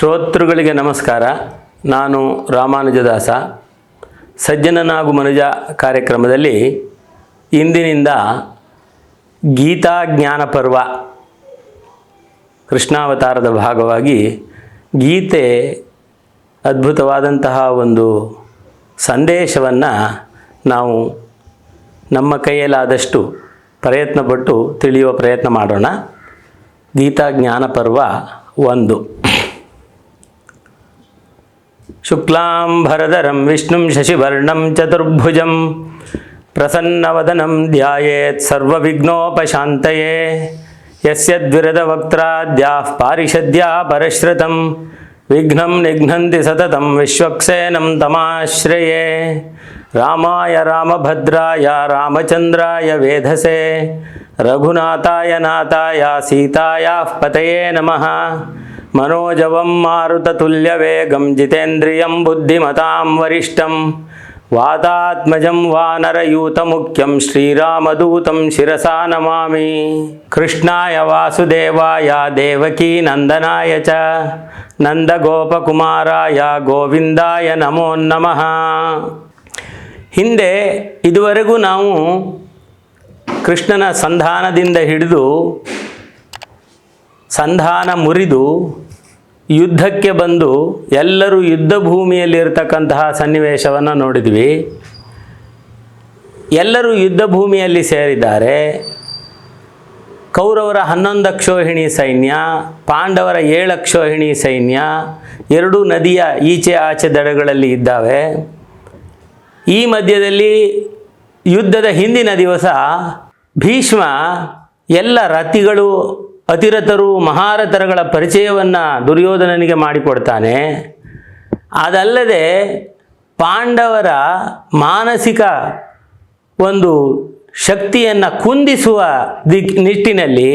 ಶ್ರೋತೃಗಳಿಗೆ ನಮಸ್ಕಾರ. ನಾನು ರಾಮಾನುಜದಾಸ. ಸಜ್ಜನನಾಗು ಮನುಜ ಕಾರ್ಯಕ್ರಮದಲ್ಲಿ ಇಂದಿನಿಂದ ಗೀತಾಜ್ಞಾನ ಪರ್ವ ಕೃಷ್ಣಾವತಾರದ ಭಾಗವಾಗಿ ಗೀತೆ ಅದ್ಭುತವಾದಂತಹ ಒಂದು ಸಂದೇಶವನ್ನು ನಾವು ನಮ್ಮ ಕೈಯಲ್ಲಾದಷ್ಟು ಪ್ರಯತ್ನಪಟ್ಟು ತಿಳಿಯುವ ಪ್ರಯತ್ನ ಮಾಡೋಣ. ಗೀತಾ ಜ್ಞಾನ ಪರ್ವ ಒಂದು. శుక్లాంబరధరం విష్ణుం శశివర్ణం చతుర్భుజం ప్రసన్నవదనం ధ్యాయేత్ సర్వవిఘ్నోపశాంతయే. యస్యద్విరదవక్త్రాద్యాః పారిషద్యా పరశ్రుతం. విఘ్నం నిఘ్నంతి సతతం విశ్వక్సేనం తమాశ్రయే. రామాయ రామభద్రాయ రామచంద్రాయ వేధసే. రఘునాథాయ నాథాయ సీతాయాః పతయే నమః. मनोजवं मारुततुल्यवेगं जितेन्द्रियं बुद्धिमतां वरिष्ठं वातात्मजं वानरयूतमुख्यं श्रीरामदूतं शिरसा नमामि कृष्णाय वासुदेवाय देवकीनन्दनाय च ನಂದಗೋಪಕುಮಾರಾಯ ಗೋವಿಂದಾಯ ನಮೋ ನಮಃ ಹಿಂದೆ ಇದುವರೆಗೂ ನಾವು ಕೃಷ್ಣನ ಸಂಧಾನದಿಂದ ಹಿಡಿದು ಸಂಧಾನ ಮುರಿದು ಯುದ್ಧಕ್ಕೆ ಬಂದು ಎಲ್ಲರೂ ಯುದ್ಧ ಭೂಮಿಯಲ್ಲಿರ್ತಕ್ಕಂತಹ ಸನ್ನಿವೇಶವನ್ನು ನೋಡಿದ್ವಿ. ಎಲ್ಲರೂ ಯುದ್ಧ ಭೂಮಿಯಲ್ಲಿ ಸೇರಿದ್ದಾರೆ. ಕೌರವರ ಹನ್ನೊಂದು ಅಕ್ಷೋಹಿಣಿ ಸೈನ್ಯ, ಪಾಂಡವರ ಏಳು ಅಕ್ಷೋಹಿಣಿ ಸೈನ್ಯ, ಎರಡೂ ನದಿಯ ಈಚೆ ಆಚೆ ದಡಗಳಲ್ಲಿ ಇದ್ದಾವೆ. ಈ ಮಧ್ಯದಲ್ಲಿ ಯುದ್ಧದ ಹಿಂದಿನ ದಿವಸ ಭೀಷ್ಮ ಎಲ್ಲ ರಥಿಗಳು ಅತಿರಥರು ಮಹಾರಥರಗಳ ಪರಿಚಯವನ್ನು ದುರ್ಯೋಧನನಿಗೆ ಮಾಡಿಕೊಡ್ತಾನೆ. ಅದಲ್ಲದೆ ಪಾಂಡವರ ಮಾನಸಿಕ ಒಂದು ಶಕ್ತಿಯನ್ನು ಕುಂದಿಸುವ ದಿಕ್, ನಿಟ್ಟಿನಲ್ಲಿ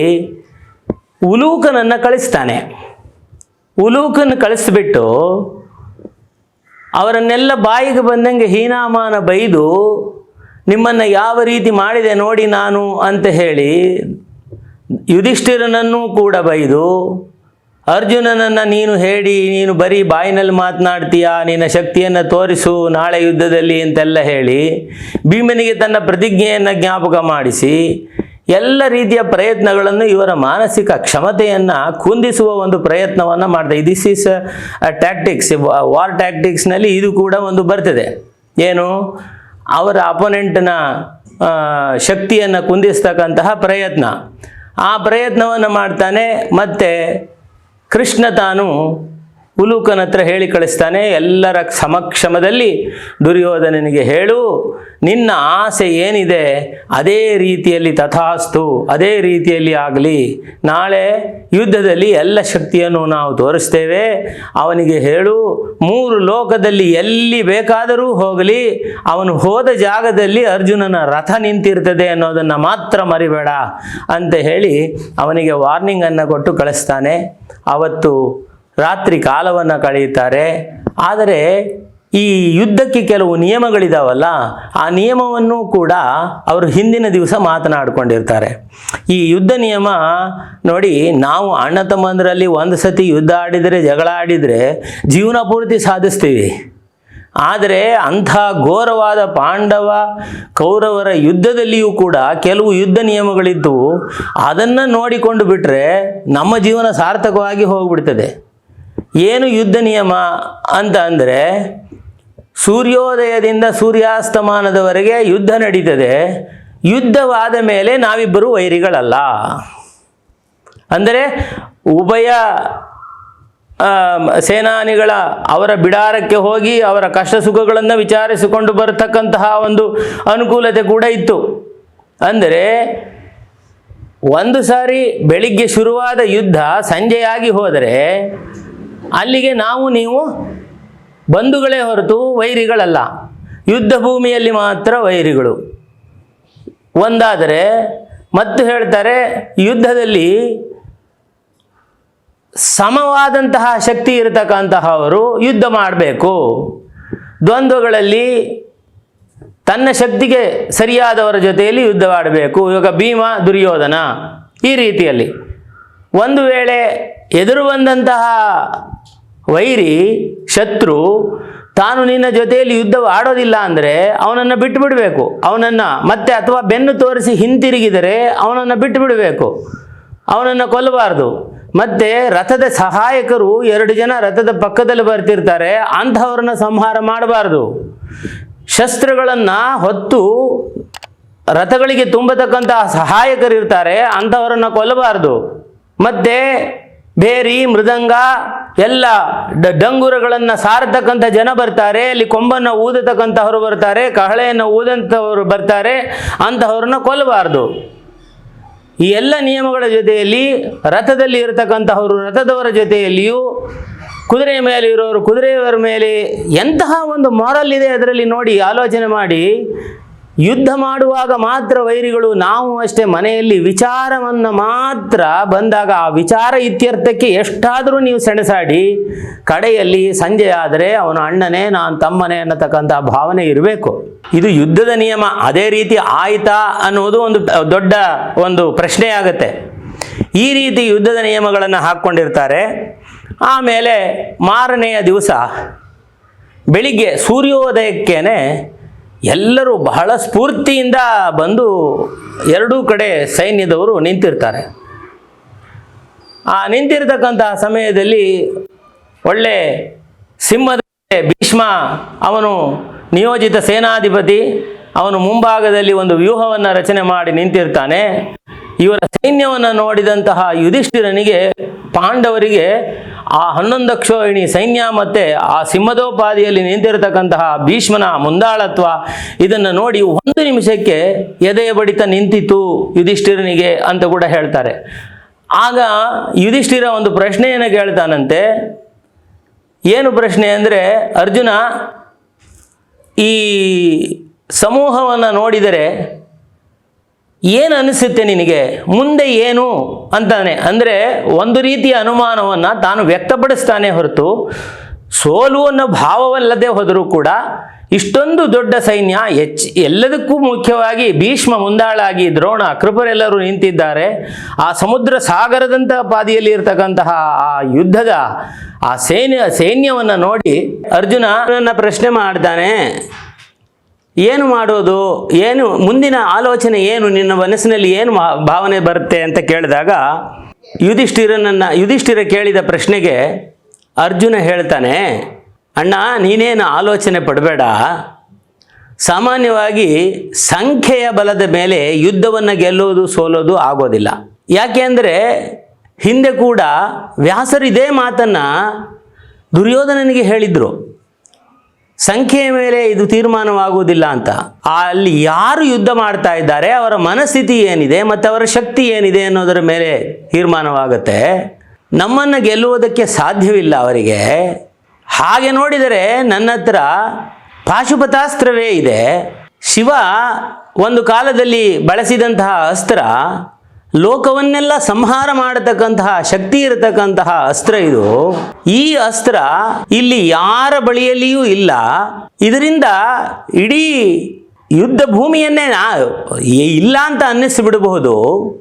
ಉಲೂಕನನ್ನು ಕಳಿಸ್ತಾನೆ. ಉಲೂಕನ ಕಳಿಸ್ಬಿಟ್ಟು ಅವರನ್ನೆಲ್ಲ ಬಾಯಿಗೆ ಬಂದಂಗೆ ಹೀನಾಮಾನ ಬೈದು, ನಿಮ್ಮನ್ನು ಯಾವ ರೀತಿ ಮಾಡಿದೆ ನೋಡಿ ನಾನು ಅಂತ ಹೇಳಿ ಯುಧಿಷ್ಠಿರನನ್ನೂ ಕೂಡ ಬೈದು, ಅರ್ಜುನನನ್ನು ನೀನು ಹೇಳಿ, ನೀನು ಬರೀ ಬಾಯಿನಲ್ಲಿ ಮಾತನಾಡ್ತೀಯಾ, ನಿನ್ನ ಶಕ್ತಿಯನ್ನು ತೋರಿಸು, ನಾಳೆ ಯುದ್ಧದಲ್ಲಿ ಅಂತೆಲ್ಲ ಹೇಳಿ ಭೀಮನಿಗೆ ತನ್ನ ಪ್ರತಿಜ್ಞೆಯನ್ನು ಜ್ಞಾಪಕ ಮಾಡಿಸಿ, ಎಲ್ಲ ರೀತಿಯ ಪ್ರಯತ್ನಗಳನ್ನು ಇವರ ಮಾನಸಿಕ ಕ್ಷಮತೆಯನ್ನು ಕುಂದಿಸುವ ಒಂದು ಪ್ರಯತ್ನವನ್ನು ಮಾಡ್ತಾರೆ ದಿಸ್ ಈಸ್ ಟ್ಯಾಕ್ಟಿಕ್ಸ್ ವಾರ್ ಟ್ಯಾಕ್ಟಿಕ್ಸ್ನಲ್ಲಿ ಇದು ಕೂಡ ಒಂದು ಬರ್ತದೆ. ಏನು? ಅವರ ಅಪೋನೆಂಟ್ನ ಶಕ್ತಿಯನ್ನು ಕುಂದಿಸ್ತಕ್ಕಂತಹ ಪ್ರಯತ್ನ. ಆ ಪ್ರಯತ್ನವನ್ನು ಮಾಡ್ತಾನೆ ಮತ್ತು ಕೃಷ್ಣ ತಾನು ಉಲೂಕನ ಹತ್ರ ಹೇಳಿ ಕಳಿಸ್ತಾನೆ, ಎಲ್ಲರ ಸಮಕ್ಷಮದಲ್ಲಿ ದುರ್ಯೋಧನನಿಗೆ ಹೇಳು, ನಿನ್ನ ಆಸೆ ಏನಿದೆ ಅದೇ ರೀತಿಯಲ್ಲಿ ತಥಾಸ್ತು, ಅದೇ ರೀತಿಯಲ್ಲಿ ಆಗಲಿ. ನಾಳೆ ಯುದ್ಧದಲ್ಲಿ ಎಲ್ಲ ಶಕ್ತಿಯನ್ನು ನಾವು ತೋರಿಸ್ತೇವೆ. ಅವನಿಗೆ ಹೇಳು, ಮೂರು ಲೋಕದಲ್ಲಿ ಎಲ್ಲಿ ಬೇಕಾದರೂ ಹೋಗಲಿ, ಅವನು ಹೋದ ಜಾಗದಲ್ಲಿ ಅರ್ಜುನನ ರಥ ನಿಂತಿರ್ತದೆ ಅನ್ನೋದನ್ನು ಮಾತ್ರ ಮರಿಬೇಡ ಅಂತ ಹೇಳಿ ಅವನಿಗೆ ವಾರ್ನಿಂಗನ್ನು ಕೊಟ್ಟು ಕಳಿಸ್ತಾನೆ. ಅವತ್ತು ರಾತ್ರಿ ಕಾಲವನ್ನು ಕಳೆಯುತ್ತಾರೆ. ಆದರೆ ಈ ಯುದ್ಧಕ್ಕೆ ಕೆಲವು ನಿಯಮಗಳಿದಾವಲ್ಲ, ಆ ನಿಯಮವನ್ನು ಕೂಡ ಅವರು ಹಿಂದಿನ ದಿವಸ ಮಾತನಾಡಿಕೊಂಡಿರ್ತಾರೆ. ಈ ಯುದ್ಧ ನಿಯಮ ನೋಡಿ, ನಾವು ಅಣ್ಣ ತಮ್ಮಂದರಲ್ಲಿ ಒಂದು ಸತಿ ಯುದ್ಧ ಆಡಿದರೆ, ಜಗಳ ಆಡಿದರೆ ಜೀವನ ಪೂರ್ತಿ ಸಾಧಿಸ್ತೀವಿ. ಆದರೆ ಅಂಥ ಘೋರವಾದ ಪಾಂಡವ ಕೌರವರ ಯುದ್ಧದಲ್ಲಿಯೂ ಕೂಡ ಕೆಲವು ಯುದ್ಧ ನಿಯಮಗಳಿದ್ದು ಅದನ್ನು ನೋಡಿಕೊಂಡು ಬಿಟ್ಟರೆ ನಮ್ಮ ಜೀವನ ಸಾರ್ಥಕವಾಗಿ ಹೋಗ್ಬಿಡ್ತದೆ. ಏನು ಯುದ್ಧ ನಿಯಮ ಅಂತ ಅಂದರೆ ಸೂರ್ಯೋದಯದಿಂದ ಸೂರ್ಯಾಸ್ತಮಾನದವರೆಗೆ ಯುದ್ಧ ನಡೀತದೆ. ಯುದ್ಧವಾದ ಮೇಲೆ ನಾವಿಬ್ಬರು ವೈರಿಗಳಲ್ಲ. ಅಂದರೆ ಉಭಯ ಸೇನಾನಿಗಳ ಅವರ ಬಿಡಾರಕ್ಕೆ ಹೋಗಿ ಅವರ ಕಷ್ಟ ಸುಖಗಳನ್ನು ವಿಚಾರಿಸಿಕೊಂಡು ಬರತಕ್ಕಂತಹ ಒಂದು ಅನುಕೂಲತೆ ಕೂಡ ಇತ್ತು. ಅಂದರೆ ಒಂದು ಸಾರಿ ಬೆಳಿಗ್ಗೆ ಶುರುವಾದ ಯುದ್ಧ ಸಂಜೆಯಾಗಿ ಹೋದರೆ ಅಲ್ಲಿಗೆ ನಾವು ನೀವು ಬಂಧುಗಳೇ ಹೊರತು ವೈರಿಗಳಲ್ಲ. ಯುದ್ಧ ಭೂಮಿಯಲ್ಲಿ ಮಾತ್ರ ವೈರಿಗಳು. ಒಂದಾದರೆ ಮತ್ತು ಹೇಳ್ತಾರೆ ಯುದ್ಧದಲ್ಲಿ ಸಮವಾದಂತಹ ಶಕ್ತಿ ಇರತಕ್ಕಂತಹವರು ಯುದ್ಧ ಮಾಡಬೇಕು. ದ್ವಂದ್ವಗಳಲ್ಲಿ ತನ್ನ ಶಕ್ತಿಗೆ ಸರಿಯಾದವರ ಜೊತೆಯಲ್ಲಿ ಯುದ್ಧವಾಡಬೇಕು ಇವಾಗ ಭೀಮ ದುರ್ಯೋಧನ ಈ ರೀತಿಯಲ್ಲಿ. ಒಂದು ವೇಳೆ ಎದುರು ಬಂದಂತಹ ವೈರಿ, ಶತ್ರು, ತಾನು ನಿನ್ನ ಜೊತೆಯಲ್ಲಿ ಯುದ್ಧ ಆಡೋದಿಲ್ಲ ಅಂದರೆ ಅವನನ್ನು ಬಿಟ್ಟು ಬಿಡಬೇಕು. ಅವನನ್ನು ಮತ್ತೆ ಅಥವಾ ಬೆನ್ನು ತೋರಿಸಿ ಹಿಂತಿರುಗಿದರೆ ಅವನನ್ನು ಬಿಟ್ಟು ಬಿಡಬೇಕು. ಅವನನ್ನು ಕೊಲ್ಲಬಾರ್ದು. ಮತ್ತೆ ರಥದ ಸಹಾಯಕರು ಎರಡು ಜನ ರಥದ ಪಕ್ಕದಲ್ಲಿ ಬರ್ತಿರ್ತಾರೆ. ಅಂಥವ್ರನ್ನ ಸಂಹಾರ ಮಾಡಬಾರ್ದು. ಶಸ್ತ್ರಗಳನ್ನು ಹೊತ್ತು ರಥಗಳಿಗೆ ತುಂಬತಕ್ಕಂತಹ ಸಹಾಯಕರಿರ್ತಾರೆ. ಅಂಥವರನ್ನು ಕೊಲ್ಲಬಾರ್ದು. ಮತ್ತೆ ಬೇರಿ ಮೃದಂಗ, ಎಲ್ಲ ಡಂಗುರಗಳನ್ನು ಸಾರತಕ್ಕಂಥ ಜನ ಬರ್ತಾರೆ. ಅಲ್ಲಿ ಕೊಂಬನ್ನು ಊದತಕ್ಕಂಥವ್ರು ಬರ್ತಾರೆ. ಕಹಳೆಯನ್ನು ಊದಂಥವ್ರು ಬರ್ತಾರೆ. ಅಂತಹವ್ರನ್ನ ಕೊಲ್ಲಬಾರ್ದು ಈ ಎಲ್ಲ ನಿಯಮಗಳ ಜೊತೆಯಲ್ಲಿ ರಥದಲ್ಲಿ ಇರತಕ್ಕಂಥವರು ರಥದವರ ಜೊತೆಯಲ್ಲಿಯೂ ಕುದುರೆ ಮೇಲೆ ಇರೋರು ಕುದುರೆಯವರ ಮೇಲೆ ಎಂತಹ ಒಂದು ಮಾರಲ್ ಇದೆ ಅದರಲ್ಲಿ ನೋಡಿ ಆಲೋಚನೆ ಮಾಡಿ ಯುದ್ಧ ಮಾಡುವಾಗ ಮಾತ್ರ ವೈರಿಗಳು, ನಾವು ಅಷ್ಟೇ ಮನೆಯಲ್ಲಿ ವಿಚಾರವನ್ನು ಮಾತ್ರ ಬಂದಾಗ ಆ ವಿಚಾರ ಇತ್ಯರ್ಥಕ್ಕೆ ಎಷ್ಟಾದರೂ ನೀವು ಸೆಣಸಾಡಿ, ಕಡೆಯಲ್ಲಿ ಸಂಜೆ ಆದರೆ ಅವನ ಅಣ್ಣನೇ, ನಾನು ತಮ್ಮನೇ ಅನ್ನತಕ್ಕಂಥ ಭಾವನೆ ಇರಬೇಕು. ಇದು ಯುದ್ಧದ ನಿಯಮ. ಅದೇ ರೀತಿ ಆಯಿತಾ ಅನ್ನೋದು ಒಂದು ದೊಡ್ಡ ಒಂದು ಪ್ರಶ್ನೆ ಆಗುತ್ತೆ. ಈ ರೀತಿ ಯುದ್ಧದ ನಿಯಮಗಳನ್ನು ಹಾಕ್ಕೊಂಡಿರ್ತಾರೆ. ಆಮೇಲೆ ಮಾರನೆಯ ದಿವಸ ಬೆಳಿಗ್ಗೆ ಸೂರ್ಯೋದಯಕ್ಕೇನೆ ಎಲ್ಲರೂ ಬಹಳ ಸ್ಫೂರ್ತಿಯಿಂದ ಬಂದು ಎರಡೂ ಕಡೆ ಸೈನ್ಯದವರು ನಿಂತಿರ್ತಾರೆ. ಆ ನಿಂತಿರ್ತಕ್ಕಂತಹ ಸಮಯದಲ್ಲಿ ಒಳ್ಳೆ ಸಿಂಹದ ಭೀಷ್ಮ, ಅವನು ನಿಯೋಜಿತ ಸೇನಾಧಿಪತಿ, ಅವನು ಮುಂಭಾಗದಲ್ಲಿ ಒಂದು ವ್ಯೂಹವನ್ನು ರಚನೆ ಮಾಡಿ ನಿಂತಿರ್ತಾನೆ. ಇವರ ಸೈನ್ಯವನ್ನು ನೋಡಿದಂತಹ ಯುಧಿಷ್ಠಿರನಿಗೆ ಪಾಂಡವರಿಗೆ ಆ ಹನ್ನೊಂದು ಅಕ್ಷೋಹಿಣಿ ಸೈನ್ಯ ಮತ್ತು ಆ ಸಿಂಹದೋಪಾದಿಯಲ್ಲಿ ನಿಂತಿರತಕ್ಕಂತಹ ಭೀಷ್ಮನ ಮುಂದಾಳತ್ವ ಇದನ್ನು ನೋಡಿ ಒಂದು ನಿಮಿಷಕ್ಕೆ ಎದೆಯ ಬಡಿತ ನಿಂತಿತು ಯುಧಿಷ್ಠಿರನಿಗೆ ಅಂತ ಕೂಡ ಹೇಳ್ತಾರೆ. ಆಗ ಯುಧಿಷ್ಠಿರ ಒಂದು ಪ್ರಶ್ನೆಯನ್ನು ಕೇಳ್ತಾನಂತೆ. ಏನು ಪ್ರಶ್ನೆ ಅಂದರೆ ಅರ್ಜುನ ಈ ಸಮೂಹವನ್ನು ನೋಡಿದರೆ ಏನು ಅನಿಸುತ್ತೆ ನಿನಗೆ? ಮುಂದೆ ಏನು ಅಂತಾನೆ. ಅಂದರೆ ಒಂದು ರೀತಿಯ ಅನುಮಾನವನ್ನು ತಾನು ವ್ಯಕ್ತಪಡಿಸ್ತಾನೆ ಹೊರತು ಸೋಲು ಅನ್ನೋ ಭಾವವಲ್ಲದೆ ಹೋದರೂ ಕೂಡ ಇಷ್ಟೊಂದು ದೊಡ್ಡ ಸೈನ್ಯ ಹೆಚ್ಚು ಎಲ್ಲದಕ್ಕೂ ಮುಖ್ಯವಾಗಿ ಭೀಷ್ಮ ಮುಂದಾಳಾಗಿ ದ್ರೋಣ ಕೃಪರೆಲ್ಲರೂ ನಿಂತಿದ್ದಾರೆ. ಆ ಸಮುದ್ರ ಸಾಗರದಂತಹ ಪಾದಿಯಲ್ಲಿ ಇರತಕ್ಕಂತಹ ಆ ಯುದ್ಧದ ಆ ಸೈನ್ಯ ಸೈನ್ಯವನ್ನು ನೋಡಿ ಅರ್ಜುನ ಪ್ರಶ್ನೆ ಮಾಡ್ತಾನೆ. ಏನು ಮಾಡೋದು? ಏನು, ಮುಂದಿನ ಆಲೋಚನೆ ಏನು? ನಿನ್ನ ಮನಸ್ಸಿನಲ್ಲಿ ಏನು ಭಾವನೆ ಬರುತ್ತೆ ಅಂತ ಕೇಳಿದಾಗ ಯುಧಿಷ್ಠಿರನನ್ನು, ಯುಧಿಷ್ಠಿರ ಕೇಳಿದ ಪ್ರಶ್ನೆಗೆ ಅರ್ಜುನ ಹೇಳ್ತಾನೆ, ಅಣ್ಣ, ನೀನೇನು ಆಲೋಚನೆ ಪಡಬೇಡ. ಸಾಮಾನ್ಯವಾಗಿ ಸಂಖ್ಯೆಯ ಬಲದ ಮೇಲೆ ಯುದ್ಧವನ್ನು ಗೆಲ್ಲೋದು, ಸೋಲೋದು ಆಗೋದಿಲ್ಲ. ಯಾಕೆ ಹಿಂದೆ ಕೂಡ ವ್ಯಾಸರು ಇದೇ ಮಾತನ್ನು ದುರ್ಯೋಧನನಿಗೆ ಹೇಳಿದರು. ಸಂಖ್ಯೆಯ ಮೇಲೆ ಇದು ತೀರ್ಮಾನವಾಗುವುದಿಲ್ಲ ಅಂತ. ಅಲ್ಲಿ ಯಾರು ಯುದ್ಧ ಮಾಡ್ತಾ ಇದ್ದಾರೆ, ಅವರ ಮನಸ್ಥಿತಿ ಏನಿದೆ ಮತ್ತು ಅವರ ಶಕ್ತಿ ಏನಿದೆ ಅನ್ನೋದರ ಮೇಲೆ ತೀರ್ಮಾನವಾಗುತ್ತೆ. ನಮ್ಮನ್ನು ಗೆಲ್ಲುವುದಕ್ಕೆ ಸಾಧ್ಯವಿಲ್ಲ ಅವರಿಗೆ. ಹಾಗೆ ನೋಡಿದರೆ ನನ್ನ ಹತ್ರ ಪಾಶುಪತಾಸ್ತ್ರವೇ ಇದೆ. ಶಿವ ಒಂದು ಕಾಲದಲ್ಲಿ ಬಳಸಿದಂತಹ ಅಸ್ತ್ರ ಲೋಕವನ್ನೆಲ್ಲ ಸಂಹಾರ ಮಾಡತಕ್ಕಂತಹ ಶಕ್ತಿ ಇರತಕ್ಕಂತಹ ಅಸ್ತ್ರ ಇದು. ಈ ಅಸ್ತ್ರ ಇಲ್ಲಿ ಯಾರ ಬಳಿಯಲ್ಲಿಯೂ ಇಲ್ಲ. ಇದರಿಂದ ಇಡೀ ಯುದ್ಧ ಭೂಮಿಯನ್ನೇ ಇಲ್ಲ ಅಂತ ಅನ್ನಿಸಿಬಿಡಬಹುದು.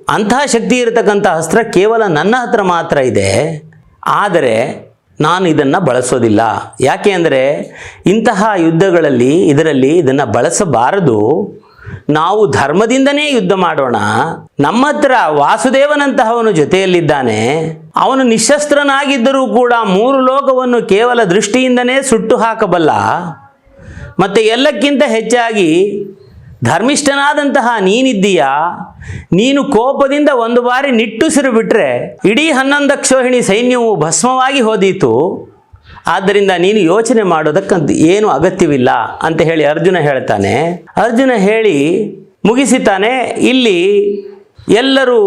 ಅಂತಹ ಶಕ್ತಿ ಇರತಕ್ಕಂಥ ಅಸ್ತ್ರ ಕೇವಲ ನನ್ನ ಹತ್ರ ಮಾತ್ರ ಇದೆ. ಆದರೆ ನಾನು ಇದನ್ನು ಬಳಸೋದಿಲ್ಲ. ಯಾಕೆ ಅಂದರೆ ಇಂತಹ ಯುದ್ಧಗಳಲ್ಲಿ ಇದರಲ್ಲಿ ಇದನ್ನು ಬಳಸಬಾರದು. ನಾವು ಧರ್ಮದಿಂದನೇ ಯುದ್ಧ ಮಾಡೋಣ. ನಮ್ಮ ಹತ್ರ ವಾಸುದೇವನಂತಹವನು ಜೊತೆಯಲ್ಲಿದ್ದಾನೆ. ಅವನು ನಿಶಸ್ತ್ರನಾಗಿದ್ದರೂ ಕೂಡ ಮೂರು ಲೋಕವನ್ನು ಕೇವಲ ದೃಷ್ಟಿಯಿಂದನೇ ಸುಟ್ಟು ಹಾಕಬಲ್ಲ. ಮತ್ತು ಎಲ್ಲಕ್ಕಿಂತ ಹೆಚ್ಚಾಗಿ ಧರ್ಮಿಷ್ಠನಾದಂತಹ ನೀನಿದ್ದೀಯಾ. ನೀನು ಕೋಪದಿಂದ ಒಂದು ಬಾರಿ ನಿಟ್ಟುಸಿರು ಬಿಟ್ಟರೆ ಇಡೀ ಹನ್ನೊಂದಕ್ಷೋಹಿಣಿ ಸೈನ್ಯವು ಭಸ್ಮವಾಗಿ ಹೋದೀತು. ಆದ್ದರಿಂದ ನೀನು ಯೋಚನೆ ಮಾಡೋದಕ್ಕಂತ ಏನು ಅಗತ್ಯವಿಲ್ಲ ಅಂತ ಹೇಳಿ ಅರ್ಜುನ ಹೇಳ್ತಾನೆ. ಅರ್ಜುನ ಹೇಳಿ ಮುಗಿಸಿತಾನೆ ಇಲ್ಲಿ ಎಲ್ಲರೂ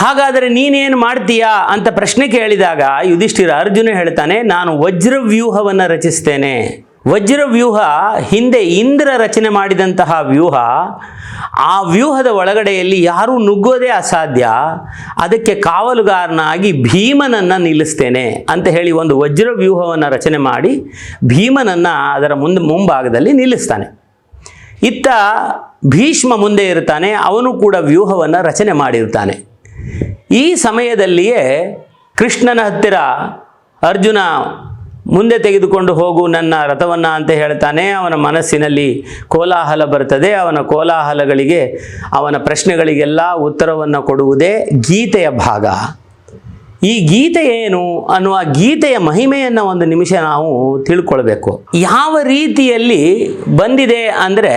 ಹಾಗಾದರೆ ನೀನೇನು ಮಾಡ್ತೀಯಾ ಅಂತ ಪ್ರಶ್ನೆ ಕೇಳಿದಾಗ ಯುಧಿಷ್ಠಿರ ಅರ್ಜುನ ಹೇಳ್ತಾನೆ, ನಾನು ವಜ್ರವ್ಯೂಹವನ್ನು ರಚಿಸ್ತೇನೆ. ವಜ್ರವ್ಯೂಹ ಹಿಂದೆ ಇಂದ್ರ ರಚನೆ ಮಾಡಿದಂತಹ ವ್ಯೂಹ, ಆ ವ್ಯೂಹದ ಒಳಗಡೆಯಲ್ಲಿ ಯಾರೂ ನುಗ್ಗೋದೇ ಅಸಾಧ್ಯ. ಅದಕ್ಕೆ ಕಾವಲುಗಾರನಾಗಿ ಭೀಮನನ್ನು ನಿಲ್ಲಿಸ್ತೇನೆ ಅಂತ ಹೇಳಿ ಒಂದು ವಜ್ರವ್ಯೂಹವನ್ನು ರಚನೆ ಮಾಡಿ ಭೀಮನನ್ನು ಅದರ ಮುಂದೆ, ಮುಂಭಾಗದಲ್ಲಿ ನಿಲ್ಲಿಸ್ತಾನೆ. ಇತ್ತ ಭೀಷ್ಮ ಮುಂದೆ ಇರ್ತಾನೆ, ಅವನು ಕೂಡ ವ್ಯೂಹವನ್ನು ರಚನೆ ಮಾಡಿರ್ತಾನೆ. ಈ ಸಮಯದಲ್ಲಿಯೇ ಕೃಷ್ಣನ ಹತ್ತಿರ ಅರ್ಜುನ ಮುಂದೆ ತೆಗೆದುಕೊಂಡು ಹೋಗು ನನ್ನ ರಥವನ್ನು ಅಂತ ಹೇಳ್ತಾನೆ. ಅವನ ಮನಸ್ಸಿನಲ್ಲಿ ಕೋಲಾಹಲ ಬರ್ತದೆ ಅವನ ಕೋಲಾಹಲಗಳಿಗೆ, ಅವನ ಪ್ರಶ್ನೆಗಳಿಗೆಲ್ಲ ಉತ್ತರವನ್ನು ಕೊಡುವುದೇ ಗೀತೆಯ ಭಾಗ. ಈ ಗೀತೆ ಏನು ಅನ್ನುವ ಗೀತೆಯ ಮಹಿಮೆಯನ್ನು ಒಂದು ನಿಮಿಷ ನಾವು ತಿಳ್ಕೊಳ್ಬೇಕು. ಯಾವ ರೀತಿಯಲ್ಲಿ ಬಂದಿದೆ ಅಂದರೆ,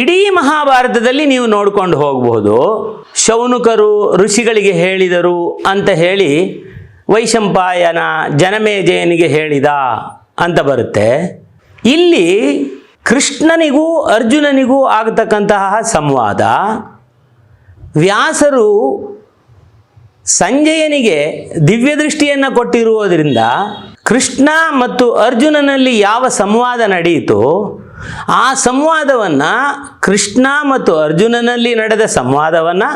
ಇಡೀ ಮಹಾಭಾರತದಲ್ಲಿ ನೀವು ನೋಡ್ಕೊಂಡು ಹೋಗಬಹುದು ಶೌನಕರು, ಋಷಿಗಳಿಗೆ ಹೇಳಿದರು ಅಂತ ಹೇಳಿ ವೈಶಂಪಾಯನ ಜನಮೇಜಯನಿಗೆ ಹೇಳಿದ ಅಂತ ಬರುತ್ತೆ. ಇಲ್ಲಿ ಕೃಷ್ಣನಿಗೂ ಅರ್ಜುನನಿಗೂ ಆಗತಕ್ಕಂತಹ ಸಂವಾದ, ವ್ಯಾಸರು ಸಂಜಯನಿಗೆ ದಿವ್ಯ ದೃಷ್ಟಿಯನ್ನು ಕೊಟ್ಟಿರುವುದರಿಂದ ಕೃಷ್ಣ ಮತ್ತು ಅರ್ಜುನನಲ್ಲಿ ಯಾವ ಸಂವಾದ ನಡೆಯಿತು, ಆ ಸಂವಾದವನ್ನು ಕೃಷ್ಣ ಮತ್ತು ಅರ್ಜುನನಲ್ಲಿ ನಡೆದ ಸಂವಾದವನ್ನು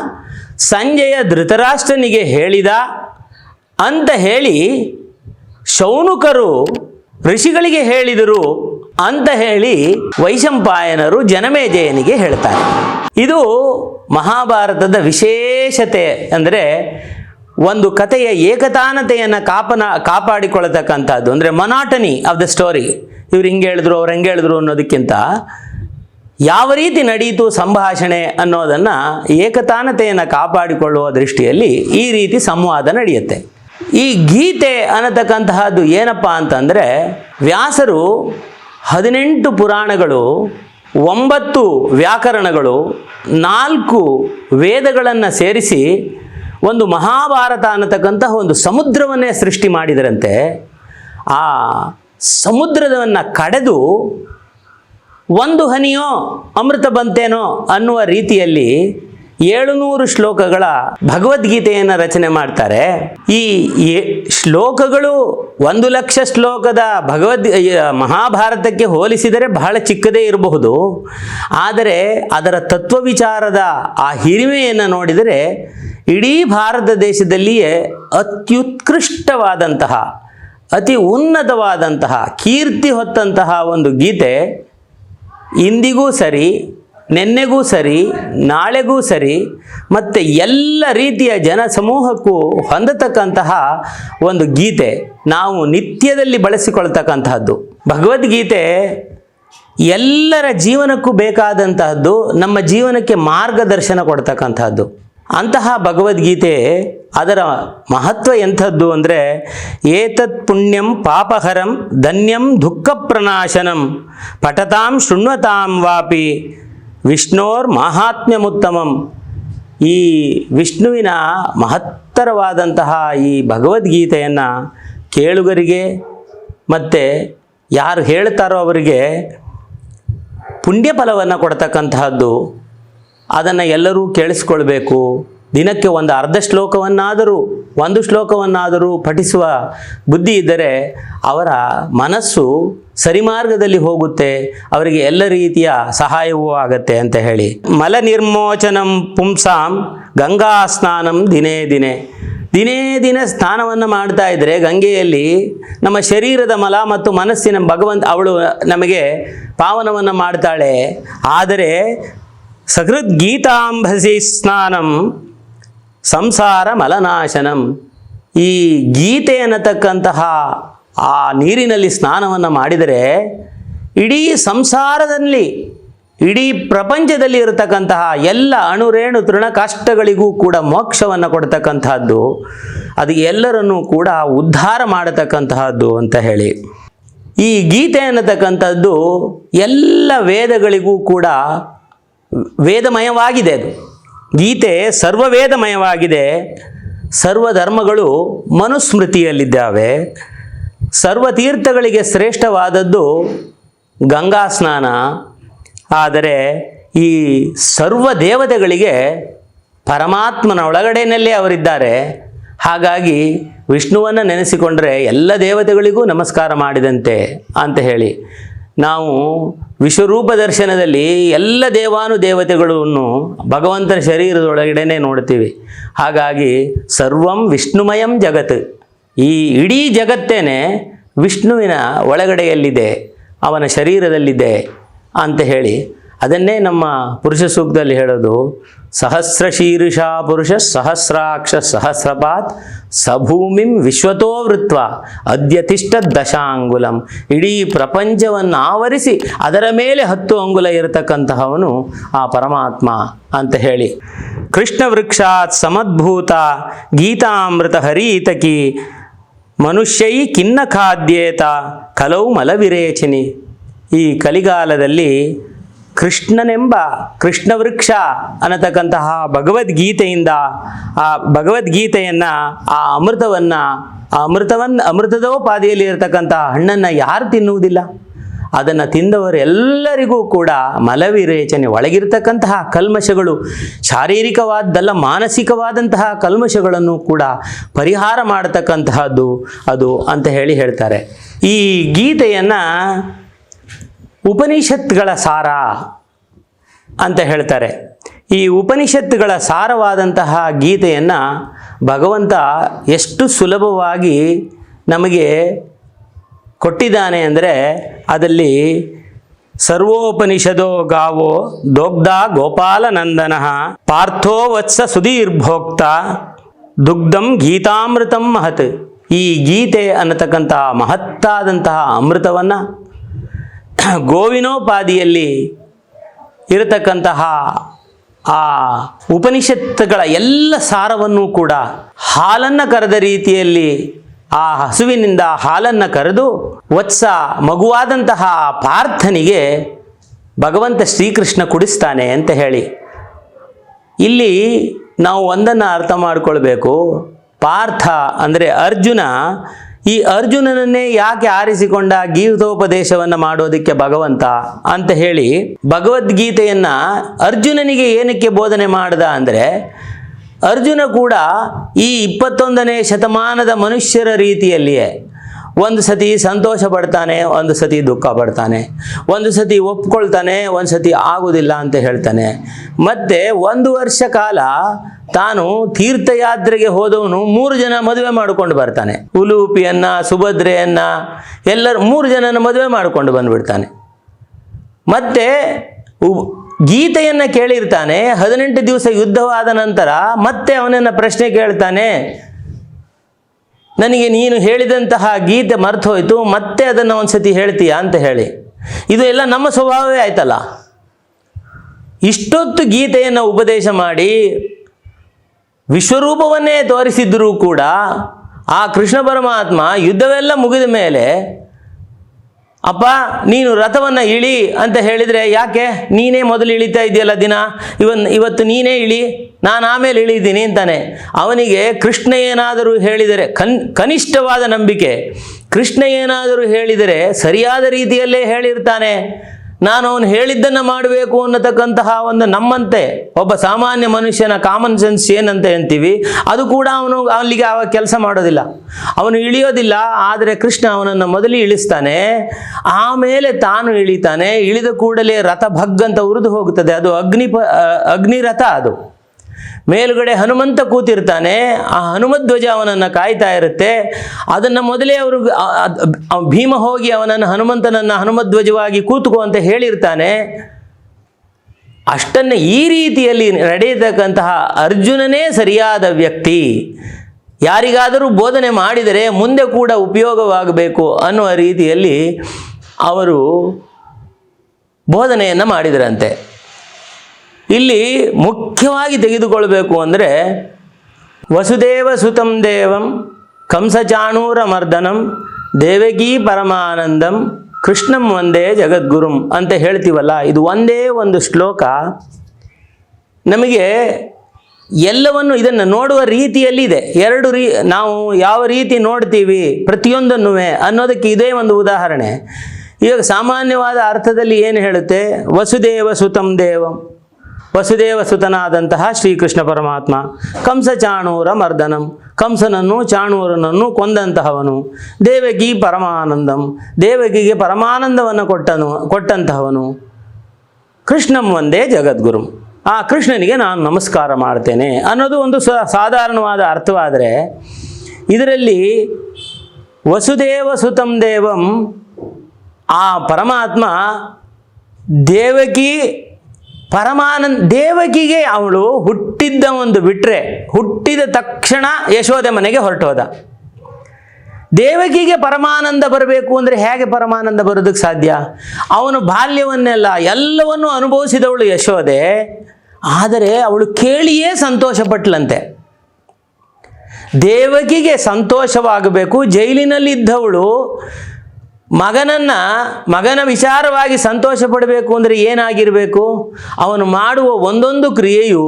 ಸಂಜಯ ಧೃತರಾಷ್ಟ್ರನಿಗೆ ಹೇಳಿದ. ಅಂತ ಹೇಳಿ ಶೌನುಕರು ಋಷಿಗಳಿಗೆ ಹೇಳಿದರು ಅಂತ ಹೇಳಿ ವೈಶಂಪಾಯನರು ಜನಮೇಜಯನಿಗೆ ಹೇಳ್ತಾರೆ. ಇದು ಮಹಾಭಾರತದ ವಿಶೇಷತೆ ಅಂದರೆ ಒಂದು ಕಥೆಯ ಏಕತಾನತೆಯನ್ನು ಕಾಪನ ಕಾಪಾಡಿಕೊಳ್ಳತಕ್ಕಂಥದ್ದು. ಅಂದರೆ ಮೊನಾಟನಿ ಆಫ್ ದ ಸ್ಟೋರಿ ಇವ್ರು ಹಿಂಗೆ ಹೇಳಿದ್ರು, ಅವ್ರು ಹೆಂಗೆ ಹೇಳಿದ್ರು ಅನ್ನೋದಕ್ಕಿಂತ ಯಾವ ರೀತಿ ನಡೆಯಿತು ಸಂಭಾಷಣೆ ಅನ್ನೋದನ್ನು ಏಕತಾನತೆಯನ್ನು ಕಾಪಾಡಿಕೊಳ್ಳುವ ದೃಷ್ಟಿಯಲ್ಲಿ ಈ ರೀತಿ ಸಂವಾದ ನಡೆಯುತ್ತೆ. ಈ ಗೀತೆ ಅನ್ನತಕ್ಕಂತಹದ್ದು ಏನಪ್ಪ ಅಂತಂದರೆ ವ್ಯಾಸರು ಹದಿನೆಂಟು ಪುರಾಣಗಳು, ಒಂಬತ್ತು ವ್ಯಾಕರಣಗಳು, ನಾಲ್ಕು ವೇದಗಳನ್ನು ಸೇರಿಸಿ ಒಂದು ಮಹಾಭಾರತ ಅನ್ನತಕ್ಕಂತಹ ಒಂದು ಸಮುದ್ರವನ್ನೇ ಸೃಷ್ಟಿ ಮಾಡಿದರಂತೆ. ಆ ಸಮುದ್ರವನ್ನು ಕಡೆದು ಒಂದು ಹನಿಯೋ ಅಮೃತ ಬಂತೇನೋ ಅನ್ನುವ ರೀತಿಯಲ್ಲಿ ಏಳುನೂರು ಶ್ಲೋಕಗಳ ಭಗವದ್ಗೀತೆಯನ್ನು ರಚನೆ ಮಾಡ್ತಾರೆ. ಈ ಶ್ಲೋಕಗಳು ಒಂದು ಲಕ್ಷ ಶ್ಲೋಕದ ಭಗವದ್ ಮಹಾಭಾರತಕ್ಕೆ ಹೋಲಿಸಿದರೆ ಬಹಳ ಚಿಕ್ಕದೇ ಇರಬಹುದು. ಆದರೆ ಅದರ ತತ್ವ ವಿಚಾರದ ಆ ಹಿರಿಮೆಯನ್ನು ನೋಡಿದರೆ ಇಡೀ ಭಾರತ ದೇಶದಲ್ಲಿಯೇ ಅತ್ಯುತ್ಕೃಷ್ಟವಾದಂತಹ, ಅತಿ ಉನ್ನತವಾದಂತಹ, ಕೀರ್ತಿ ಹೊತ್ತಂತಹ ಒಂದು ಗೀತೆ ಇಂದಿಗೂ ಸರಿ ನಿನ್ನೆಗೂ ಸರಿ, ನಾಳೆಗೂ ಸರಿ, ಮತ್ತು ಎಲ್ಲ ರೀತಿಯ ಜನ ಸಮೂಹಕ್ಕೂ ಹೊಂದತಕ್ಕಂತಹ ಒಂದು ಗೀತೆ ನಾವು ನಿತ್ಯದಲ್ಲಿ ಬಳಸಿಕೊಳ್ತಕ್ಕಂತಹದ್ದು ಭಗವದ್ಗೀತೆ ಎಲ್ಲರ ಜೀವನಕ್ಕೂ ಬೇಕಾದಂತಹದ್ದು, ನಮ್ಮ ಜೀವನಕ್ಕೆ ಮಾರ್ಗದರ್ಶನ ಕೊಡ್ತಕ್ಕಂತಹದ್ದು. ಅಂತಹ ಭಗವದ್ಗೀತೆ ಅದರ ಮಹತ್ವ ಎಂಥದ್ದು ಅಂದರೆ, ಏತತ್ ಪುಣ್ಯಂ ಪಾಪಹರಂ ಧನ್ಯಂ ದುಃಖ ಪ್ರನಾಶನಂ ಪಠತಾಂ ಶೃಣ್ವತಾಂ ವಾಪಿ ವಿಷ್ಣೋರ್ ಮಾಹಾತ್ಮ್ಯಮುತ್ತಮಂ. ಈ ವಿಷ್ಣುವಿನ ಮಹತ್ತರವಾದಂತಹ ಈ ಭಗವದ್ಗೀತೆಯನ್ನು ಕೇಳುಗರಿಗೆ ಮತ್ತು ಯಾರು ಹೇಳ್ತಾರೋ ಅವರಿಗೆ ಪುಣ್ಯ ಫಲವನ್ನು ಕೊಡ್ತಕ್ಕಂತಹದ್ದು ಅದನ್ನು ಎಲ್ಲರೂ ಕೇಳಿಸ್ಕೊಳ್ಬೇಕು. ದಿನಕ್ಕೆ ಒಂದು ಅರ್ಧ ಶ್ಲೋಕವನ್ನಾದರೂ, ಒಂದು ಶ್ಲೋಕವನ್ನಾದರೂ ಪಠಿಸುವ ಬುದ್ಧಿ ಇದ್ದರೆ ಅವರ ಮನಸ್ಸು ಸರಿಮಾರ್ಗದಲ್ಲಿ ಹೋಗುತ್ತೆ, ಅವರಿಗೆ ಎಲ್ಲ ರೀತಿಯ ಸಹಾಯವೂ ಆಗತ್ತೆ ಅಂತ ಹೇಳಿ. ಮಲ ನಿರ್ಮೋಚನಂ ಪುಂಸಾಂ ಗಂಗಾ ಸ್ನಾನಂ ದಿನೇ ದಿನೇ. ದಿನೇ ದಿನ ಸ್ನಾನವನ್ನು ಮಾಡ್ತಾ ಇದ್ದರೆ ಗಂಗೆಯಲ್ಲಿ ನಮ್ಮ ಶರೀರದ ಮಲ ಮತ್ತು ಮನಸ್ಸಿನ ಭಗವಂತ ಅವಳು ನಮಗೆ ಪಾವನವನ್ನು ಮಾಡ್ತಾಳೆ. ಆದರೆ ಸಕೃತ್ ಗೀತಾಂಬಸಿ ಸ್ನಾನಂ ಸಂಸಾರ ಮಲನಾಶನಂ. ಈ ಗೀತೆ ಅನ್ನತಕ್ಕಂತಹ ಆ ನೀರಿನಲ್ಲಿ ಸ್ನಾನವನ್ನು ಮಾಡಿದರೆ ಇಡೀ ಸಂಸಾರದಲ್ಲಿ, ಇಡೀ ಪ್ರಪಂಚದಲ್ಲಿ ಇರತಕ್ಕಂತಹ ಎಲ್ಲ ಅಣುರೇಣು ತೃಣಕಾಷ್ಟಗಳಿಗೂ ಕೂಡ ಮೋಕ್ಷವನ್ನು ಕೊಡ್ತಕ್ಕಂತಹದ್ದು, ಅದು ಎಲ್ಲರನ್ನೂ ಕೂಡ ಉದ್ಧಾರ ಮಾಡತಕ್ಕಂತಹದ್ದು ಅಂತ ಹೇಳಿ. ಈ ಗೀತೆ ಅನ್ನತಕ್ಕಂಥದ್ದು ಎಲ್ಲ ವೇದಗಳಿಗೂ ಕೂಡ ವೇದಮಯವಾಗಿದೆ ಅದು. ಗೀತೆ ಸರ್ವವೇದಮಯವಾಗಿದೆ. ಸರ್ವಧರ್ಮಗಳು ಮನುಸ್ಮೃತಿಯಲ್ಲಿದ್ದಾವೆ. ಸರ್ವತೀರ್ಥಗಳಿಗೆ ಶ್ರೇಷ್ಠವಾದದ್ದು ಗಂಗಾ ಸ್ನಾನ. ಆದರೆ ಈ ಸರ್ವ ದೇವತೆಗಳಿಗೆ ಪರಮಾತ್ಮನ ಒಳಗಡೆಯಲ್ಲೇ ಅವರಿದ್ದಾರೆ. ಹಾಗಾಗಿ ವಿಷ್ಣುವನ್ನು ನೆನೆಸಿಕೊಂಡರೆ ಎಲ್ಲ ದೇವತೆಗಳಿಗೂ ನಮಸ್ಕಾರ ಮಾಡಿದಂತೆ ಅಂತ ಹೇಳಿ. ನಾವು ವಿಶ್ವರೂಪ ದರ್ಶನದಲ್ಲಿ ಎಲ್ಲ ದೇವಾನು ದೇವತೆಗಳನ್ನು ಭಗವಂತನ ಶರೀರದೊಳಗಡೆನೆ ನೋಡ್ತೀವಿ. ಹಾಗಾಗಿ ಸರ್ವಂ ವಿಷ್ಣುಮಯಂ ಜಗತ್. ಈ ಇಡೀ ಜಗತ್ತೇನೆ ವಿಷ್ಣುವಿನ ಒಳಗಡೆಯಲ್ಲಿದೆ, ಅವನ ಶರೀರದಲ್ಲಿದೆ ಅಂತ ಹೇಳಿ ಅದನ್ನೇ ನಮ್ಮ ಪುರುಷ ಸೂಕ್ತದಲ್ಲಿ ಹೇಳೋದು, ಸಹಸ್ರ ಶೀರ್ಷ ಪುರುಷ ಸಹಸ್ರಾಕ್ಷ ಸಹಸ್ರಪಾತ್ ಸಭೂಮಿಂ ವಿಶ್ವತೋ ವೃತ್ವ ಅದ್ಯತಿಷ್ಠ ದಶಾಂಗುಲಂ. ಇಡೀ ಪ್ರಪಂಚವನ್ನು ಆವರಿಸಿ ಅದರ ಮೇಲೆ ಹತ್ತು ಅಂಗುಲ ಇರತಕ್ಕಂತಹವನು ಆ ಪರಮಾತ್ಮ ಅಂತ ಹೇಳಿ. ಕೃಷ್ಣ ವೃಕ್ಷಾತ್ ಸಮದ್ಭೂತ ಗೀತಾಮೃತ ಹರೀತಕಿ ಮನುಷ್ಯೈ ಖಿನ್ನ ಖಾದ್ಯೇತ ಕಲೌ ಮಲವಿರೇಚಿನಿ. ಈ ಕಲಿಗಾಲದಲ್ಲಿ ಕೃಷ್ಣನೆಂಬ ಕೃಷ್ಣ ವೃಕ್ಷ ಅನ್ನತಕ್ಕಂತಹ ಭಗವದ್ಗೀತೆಯಿಂದ ಆ ಭಗವದ್ಗೀತೆಯನ್ನು, ಆ ಅಮೃತವನ್ನು ಆ ಅಮೃತವನ್ನು, ಅಮೃತದೋಪಾದಿಯಲ್ಲಿ ಇರತಕ್ಕಂತಹ ಹಣ್ಣನ್ನು ಯಾರು ತಿನ್ನುವುದಿಲ್ಲ? ಅದನ್ನು ತಿಂದವರೆಲ್ಲರಿಗೂ ಕೂಡ ಮಲವಿರೇಚನೆ ಒಳಗಿರ್ತಕ್ಕಂತಹ ಕಲ್ಮಶಗಳು, ಶಾರೀರಿಕವಾದ್ದಲ್ಲ ಮಾನಸಿಕವಾದಂತಹ ಕಲ್ಮಶಗಳನ್ನು ಕೂಡ ಪರಿಹಾರ ಮಾಡತಕ್ಕಂತಹದ್ದು ಅದು ಅಂತ ಹೇಳಿ ಹೇಳ್ತಾರೆ. ಈ ಗೀತೆಯನ್ನು ಉಪನಿಷತ್ಗಳ ಸಾರ ಅಂತ ಹೇಳ್ತಾರೆ. ಈ ಉಪನಿಷತ್ತುಗಳ ಸಾರವಾದಂತಹ ಗೀತೆಯನ್ನು ಭಗವಂತ ಎಷ್ಟು ಸುಲಭವಾಗಿ ನಮಗೆ ಕೊಟ್ಟಿದ್ದಾನೆ ಅಂದರೆ ಅದರಲ್ಲಿ ಸರ್ವೋಪನಿಷದೋ ಗಾವೋ ದೋಗ್ದಾ ಗೋಪಾಲನಂದನ ಪಾರ್ಥೋ ವತ್ಸ ಸುಧೀರ್ಭೋಕ್ತ ದುಗ್ಧಂ ಗೀತಾಮೃತಂ ಮಹತ್. ಈ ಗೀತೆ ಅನ್ನತಕ್ಕಂತಹ ಮಹತ್ತಾದಂತಹ ಅಮೃತವನ್ನು ಗೋವಿನೋಪಾದಿಯಲ್ಲಿ ಇರತಕ್ಕಂತಹ ಆ ಉಪನಿಷತ್ತುಗಳ ಎಲ್ಲ ಸಾರವನ್ನು ಕೂಡ ಹಾಲನ್ನು ಕರೆದ ರೀತಿಯಲ್ಲಿ ಆ ಹಸುವಿನಿಂದ ಹಾಲನ್ನು ಕರೆದು ವತ್ಸ ಮಗುವಾದಂತಹ ಪಾರ್ಥನಿಗೆ ಭಗವಂತ ಶ್ರೀಕೃಷ್ಣ ಕುಡಿಸ್ತಾನೆ ಅಂತ ಹೇಳಿ. ಇಲ್ಲಿ ನಾವು ಒಂದನ್ನು ಅರ್ಥ ಮಾಡಿಕೊಳ್ಬೇಕು. ಪಾರ್ಥ ಅಂದರೆ ಅರ್ಜುನ. ಈ ಅರ್ಜುನನನ್ನೇ ಯಾಕೆ ಆರಿಸಿಕೊಂಡ ಗೀತೋಪದೇಶವನ್ನು ಮಾಡೋದಕ್ಕೆ ಭಗವಂತ ಅಂತ ಹೇಳಿ ಭಗವದ್ಗೀತೆಯನ್ನು ಅರ್ಜುನನಿಗೆ ಏನಕ್ಕೆ ಬೋಧನೆ ಮಾಡ್ದ ಅಂದರೆ ಅರ್ಜುನ ಕೂಡ ಈ ಇಪ್ಪತ್ತೊಂದನೇ ಶತಮಾನದ ಮನುಷ್ಯರ ರೀತಿಯಲ್ಲಿಯೇ ಒಂದು ಸತಿ ಸಂತೋಷ ಪಡ್ತಾನೆ, ಒಂದು ಸತಿ ದುಃಖ ಪಡ್ತಾನೆ, ಒಂದು ಸತಿ ಒಪ್ಕೊಳ್ತಾನೆ, ಒಂದು ಸತಿ ಆಗುವುದಿಲ್ಲ ಅಂತ ಹೇಳ್ತಾನೆ. ಮತ್ತೆ ಒಂದು ವರ್ಷ ಕಾಲ ತಾನು ತೀರ್ಥಯಾತ್ರೆಗೆ ಹೋದವನು, ಮೂರು ಜನ ಮದುವೆ ಮಾಡಿಕೊಂಡು ಬರ್ತಾನೆ. ಉಲೂಪಿಯನ್ನ ಸುಭದ್ರೆಯನ್ನ, ಎಲ್ಲರೂ ಮೂರು ಜನನ ಮದುವೆ ಮಾಡಿಕೊಂಡು ಬಂದ್ಬಿಡ್ತಾನೆ. ಮತ್ತೆ ಗೀತೆಯನ್ನು ಕೇಳಿರ್ತಾನೆ, ಹದಿನೆಂಟು ದಿವಸ ಯುದ್ಧವಾದ ನಂತರ ಮತ್ತೆ ಅವನನ್ನು ಪ್ರಶ್ನೆ ಕೇಳ್ತಾನೆ, ನನಗೆ ನೀನು ಹೇಳಿದಂತಹ ಗೀತೆ ಮರ್ತು ಹೋಯಿತು ಮತ್ತೆ ಅದನ್ನು ಒಂದ್ಸತಿ ಹೇಳ್ತೀಯಾ ಅಂತ ಹೇಳಿ. ಇದು ಎಲ್ಲ ನಮ್ಮ ಸ್ವಭಾವವೇ ಆಯ್ತಲ್ಲ. ಇಷ್ಟೊತ್ತು ಗೀತೆಯನ್ನು ಉಪದೇಶ ಮಾಡಿ ವಿಶ್ವರೂಪವನ್ನೇ ತೋರಿಸಿದ್ದರೂ ಕೂಡ ಆ ಕೃಷ್ಣ ಪರಮಾತ್ಮ ಯುದ್ಧವೆಲ್ಲ ಮುಗಿದ ಮೇಲೆ ಅಪ್ಪ, ನೀನು ರಥವನ್ನು ಇಳಿ ಅಂತ ಹೇಳಿದರೆ ಯಾಕೆ? ನೀನೇ ಮೊದಲು ಇಳಿತಾ ಇದೆಯಲ್ಲ ದಿನ? ಇವನ್, ಇವತ್ತು ನೀನೇ ಇಳಿ, ನಾನು ಆಮೇಲೆ ಇಳಿದ್ದೀನಿ ಅಂತಾನೆ. ಅವನಿಗೆ ಕೃಷ್ಣ ಏನಾದರೂ ಹೇಳಿದರೆ, ಕನ್, ಕನಿಷ್ಠವಾದ ನಂಬಿಕೆ. ಕೃಷ್ಣ ಏನಾದರೂ ಹೇಳಿದರೆ ಸರಿಯಾದ ರೀತಿಯಲ್ಲೇ ಹೇಳಿರ್ತಾನೆ. ನಾನು ಅವನು ಹೇಳಿದ್ದನ್ನು ಮಾಡಬೇಕು ಅನ್ನತಕ್ಕಂತಹ ಒಂದು ನಮ್ಮಂತೆ ಒಬ್ಬ ಸಾಮಾನ್ಯ ಮನುಷ್ಯನ ಕಾಮನ್ ಸೆನ್ಸ್ ಏನಂತ ಅಂತೀವಿ ಅದು ಕೂಡ ಅವನು ಅಲ್ಲಿಗೆ ಆವಾಗ ಕೆಲಸ ಮಾಡೋದಿಲ್ಲ. ಅವನು ಇಳಿಯೋದಿಲ್ಲ, ಆದರೆ ಕೃಷ್ಣ ಅವನನ್ನು ಮೊದಲು ಇಳಿಸ್ತಾನೆ, ಆಮೇಲೆ ತಾನು ಇಳಿತಾನೆ, ಇಳಿದ ಕೂಡಲೇ ರಥ ಭಗ್ಗಂತ ಉರಿದು ಹೋಗುತ್ತದೆ ಅದು ಅಗ್ನಿ ಅಗ್ನಿರಥ ಅಗ್ನಿ ರಥ ಅದು. ಮೇಲುಗಡೆ ಹನುಮಂತ ಕೂತಿರ್ತಾನೆ. ಆ ಹನುಮಧ್ವಜ ಅವನನ್ನು ಕಾಯ್ತಾ ಇರುತ್ತೆ. ಅದನ್ನು ಮೊದಲೇ ಅವರು ಭೀಮ ಹೋಗಿ ಅವನನ್ನು ಹನುಮಂತನನ್ನು ಹನುಮಧ್ವಜವಾಗಿ ಕೂತುಕೋ ಅಂತ ಹೇಳಿರ್ತಾನೆ. ಅಷ್ಟನ್ನು ಈ ರೀತಿಯಲ್ಲಿ ನಡೆಯತಕ್ಕಂತಹ ಅರ್ಜುನನೇ ಸರಿಯಾದ ವ್ಯಕ್ತಿ. ಯಾರಿಗಾದರೂ ಬೋಧನೆ ಮಾಡಿದರೆ ಮುಂದೆ ಕೂಡ ಉಪಯೋಗವಾಗಬೇಕು ಅನ್ನುವ ರೀತಿಯಲ್ಲಿ ಅವರು ಬೋಧನೆಯನ್ನು ಮಾಡಿದರಂತೆ. ಇಲ್ಲಿ ಮುಖ್ಯವಾಗಿ ತೆಗೆದುಕೊಳ್ಬೇಕು ಅಂದರೆ ವಸುದೇವ ಸುತಂ ದೇವಂ ಕಂಸಚಾಣೂರ ಮರ್ದನಂ ದೇವಕೀ ಪರಮಾನಂದಂ ಕೃಷ್ಣಂ ಒಂದೇ ಜಗದ್ಗುರುಂ ಅಂತ ಹೇಳ್ತೀವಲ್ಲ, ಇದು ಒಂದೇ ಒಂದು ಶ್ಲೋಕ. ನಮಗೆ ಎಲ್ಲವನ್ನು ಇದನ್ನು ನೋಡುವ ರೀತಿಯಲ್ಲಿದೆ. ಎರಡು ರೀ, ನಾವು ಯಾವ ರೀತಿ ನೋಡ್ತೀವಿ ಪ್ರತಿಯೊಂದನ್ನು ಅನ್ನೋದಕ್ಕೆ ಇದೇ ಒಂದು ಉದಾಹರಣೆ. ಇವಾಗ ಸಾಮಾನ್ಯವಾದ ಅರ್ಥದಲ್ಲಿ ಏನು ಹೇಳುತ್ತೆ? ವಸುದೇವ ಸುತಂ ದೇವಂ. ವಸುದೇವ ಸುತನಾದಂತಹ ಶ್ರೀಕೃಷ್ಣ ಪರಮಾತ್ಮ. ಕಂಸ ಚಾಣೂರ ಮರ್ದನಂ, ಕಂಸನನ್ನು ಚಾಣೂರನನ್ನು ಕೊಂದಂತಹವನು. ದೇವಗಿ ಪರಮಾನಂದಂ ದೇವಗಿಗೆ ಪರಮಾನಂದವನ್ನು ಕೊಟ್ಟನು, ಕೊಟ್ಟಂತಹವನು. ಕೃಷ್ಣಂ ಒಂದೇ ಜಗದ್ಗುರು. ಆ ಕೃಷ್ಣನಿಗೆ ನಾನು ನಮಸ್ಕಾರ ಮಾಡ್ತೇನೆ ಅನ್ನೋದು ಒಂದು ಸಾಧಾರಣವಾದ ಅರ್ಥವಾದರೆ, ಇದರಲ್ಲಿ ವಸುದೇವ ಸುತಂ ದೇವಂ, ಆ ಪರಮಾತ್ಮ ದೇವಕಿ ಪರಮಾನಂದ ದೇವಕಿಗೆ ಅವಳು ಹುಟ್ಟಿದ್ದ ಒಂದು ಬಿಟ್ಟರೆ ಹುಟ್ಟಿದ ತಕ್ಷಣ ಯಶೋದೆ ಮನೆಗೆ ಹೊರಟೋದ. ದೇವಕಿಗೆ ಪರಮಾನಂದ ಬರಬೇಕು ಅಂದರೆ ಹೇಗೆ ಪರಮಾನಂದ ಬರೋದಕ್ಕೆ ಸಾಧ್ಯ? ಅವನು ಬಾಲ್ಯವನ್ನೆಲ್ಲ ಎಲ್ಲವನ್ನೂ ಅನುಭವಿಸಿದವಳು ಯಶೋದೆ ಆದರೆ ಅವಳು ಕೇಳಿಯೇ ಸಂತೋಷಪಟ್ಲಂತೆ. ದೇವಕಿಗೆ ಸಂತೋಷವಾಗಬೇಕು, ಜೈಲಿನಲ್ಲಿದ್ದವಳು ಮಗನನ್ನ, ಮಗನ ವಿಚಾರವಾಗಿ ಸಂತೋಷ ಪಡಬೇಕು ಅಂದರೆ ಏನಾಗಿರಬೇಕು? ಅವನು ಮಾಡುವ ಒಂದೊಂದು ಕ್ರಿಯೆಯು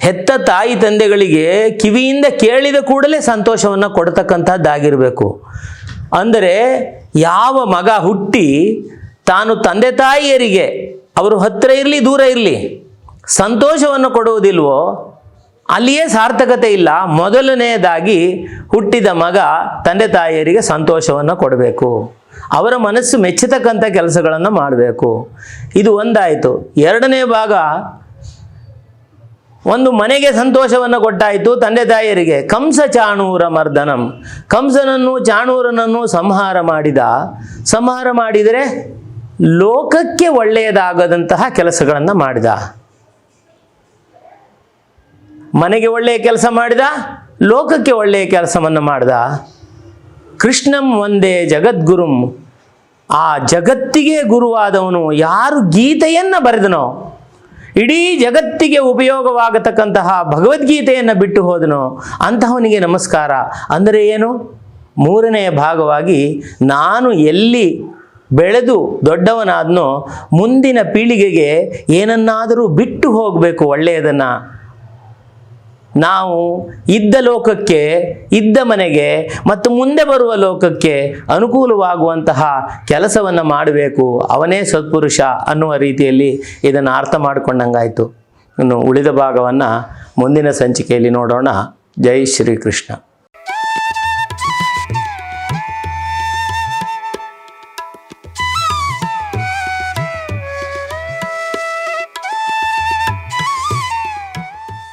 ಹೆತ್ತ ತಾಯಿ ತಂದೆಗಳಿಗೆ ಕಿವಿಯಿಂದ ಕೇಳಿದ ಕೂಡಲೇ ಸಂತೋಷವನ್ನು ಕೊಡ್ತಕ್ಕಂಥದ್ದಾಗಿರಬೇಕು. ಅಂದರೆ ಯಾವ ಮಗ ಹುಟ್ಟಿ ತಾನು ತಂದೆ ತಾಯಿಯರಿಗೆ, ಅವರು ಹತ್ತಿರ ಇರಲಿ, ದೂರ ಇರಲಿ, ಸಂತೋಷವನ್ನು ಕೊಡುವುದಿಲ್ವೋ? ಅಲ್ಲಿಯೇ ಸಾರ್ಥಕತೆ ಇಲ್ಲ. ಮೊದಲನೆಯದಾಗಿ ಹುಟ್ಟಿದ ಮಗ ತಂದೆ ತಾಯಿಯರಿಗೆ ಸಂತೋಷವನ್ನು ಕೊಡಬೇಕು. ಅವರ ಮನಸ್ಸು ಮೆಚ್ಚತಕ್ಕಂಥ ಕೆಲಸಗಳನ್ನು ಮಾಡಬೇಕು. ಇದು ಒಂದಾಯಿತು. ಎರಡನೇ ಭಾಗ, ಒಂದು ಮನೆಗೆ ಸಂತೋಷವನ್ನು ಕೊಟ್ಟಾಯಿತು ತಂದೆ ತಾಯಿಯರಿಗೆ. ಕಂಸ ಚಾಣೂರ ಮರ್ದನಂ. ಕಂಸನನ್ನು ಚಾಣೂರನನ್ನು ಸಂಹಾರ ಮಾಡಿದ. ಸಂಹಾರ ಮಾಡಿದರೆ ಲೋಕಕ್ಕೆ ಒಳ್ಳೆಯದಾಗದಂತಹ ಕೆಲಸಗಳನ್ನು ಮಾಡಿದ. ಮನೆಗೆ ಒಳ್ಳೆಯ ಕೆಲಸ ಮಾಡಿದ, ಲೋಕಕ್ಕೆ ಒಳ್ಳೆಯ ಕೆಲಸವನ್ನು ಮಾಡಿದ. ಕೃಷ್ಣಂ ಒಂದೇ ಜಗದ್ಗುರುಂ. ಆ ಜಗತ್ತಿಗೆ ಗುರುವಾದವನು ಯಾರು ಗೀತೆಯನ್ನು ಬರೆದನೋ, ಇಡೀ ಜಗತ್ತಿಗೆ ಉಪಯೋಗವಾಗತಕ್ಕಂತಹ ಭಗವದ್ಗೀತೆಯನ್ನು ಬಿಟ್ಟು ಹೋದನೋ, ಅಂತಹವನಿಗೆ ನಮಸ್ಕಾರ. ಅಂದರೆ ಏನು? ಮೂರನೆಯ ಭಾಗವಾಗಿ, ನಾನು ಎಲ್ಲಿ ಬೆಳೆದು ದೊಡ್ಡವನಾದ್ನೋ, ಮುಂದಿನ ಪೀಳಿಗೆಗೆ ಏನನ್ನಾದರೂ ಬಿಟ್ಟು ಹೋಗಬೇಕು ಒಳ್ಳೆಯದನ್ನು. ನಾವು ಇದ್ದ ಲೋಕಕ್ಕೆ, ಇದ್ದ ಮನೆಗೆ ಮತ್ತು ಮುಂದೆ ಬರುವ ಲೋಕಕ್ಕೆ ಅನುಕೂಲವಾಗುವಂತಹ ಕೆಲಸವನ್ನು ಮಾಡಬೇಕು. ಅವನೇ ಸತ್ಪುರುಷ ಅನ್ನುವ ರೀತಿಯಲ್ಲಿ ಇದನ್ನು ಅರ್ಥ ಮಾಡಿಕೊಂಡಂಗಾಯಿತು. ಇನ್ನು ಉಳಿದ ಭಾಗವನ್ನು ಮುಂದಿನ ಸಂಚಿಕೆಯಲ್ಲಿ ನೋಡೋಣ. ಜೈ ಶ್ರೀಕೃಷ್ಣ.